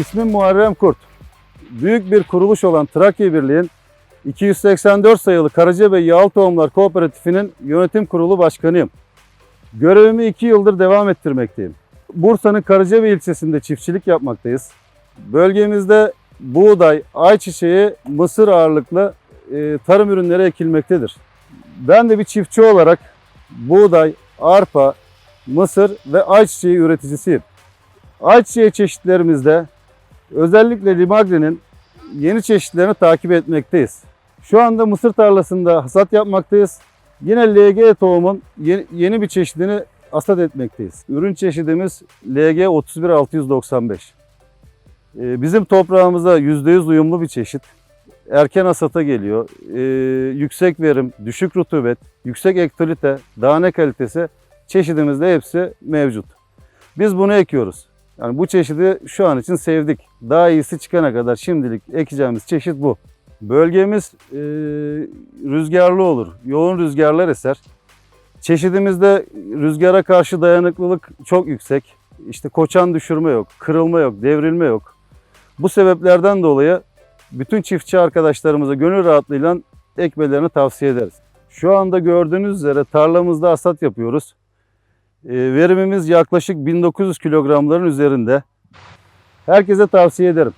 İsmim Muharrem Kurt. Büyük bir kuruluş olan Trakya Birliği'nin 284 sayılı Karacabey Yağlı Tohumlar Kooperatifi'nin yönetim kurulu başkanıyım. Görevimi 2 yıldır devam ettirmekteyim. Bursa'nın Karacabey ilçesinde çiftçilik yapmaktayız. Bölgemizde buğday, ayçiçeği, mısır ağırlıklı e, tarım ürünleri ekilmektedir. Ben de bir çiftçi olarak buğday, arpa, mısır ve ayçiçeği üreticisiyim. Ayçiçeği çeşitlerimizde özellikle Limagri'nin yeni çeşitlerini takip etmekteyiz. Şu anda mısır tarlasında hasat yapmaktayız. Yine LG tohumun yeni, yeni bir çeşidini hasat etmekteyiz. Ürün çeşidimiz LG 31695. Ee, Bizim toprağımıza %100 uyumlu bir çeşit. Erken hasata geliyor. Ee, yüksek verim, düşük rutubet, yüksek ektolite, tane kalitesi çeşidimizde hepsi mevcut. Biz bunu ekiyoruz. Yani bu çeşidi şu an için sevdik. Daha iyisi çıkana kadar şimdilik ekeceğimiz çeşit bu. Bölgemiz e, rüzgarlı olur. Yoğun rüzgarlar eser. Çeşidimizde rüzgara karşı dayanıklılık çok yüksek. İşte koçan düşürme yok, kırılma yok, devrilme yok. Bu sebeplerden dolayı bütün çiftçi arkadaşlarımıza gönül rahatlığıyla ekmelerini tavsiye ederiz. Şu anda gördüğünüz üzere tarlamızda hasat yapıyoruz. E, verimimiz yaklaşık 1900 kilogramların üzerinde. Herkese tavsiye ederim.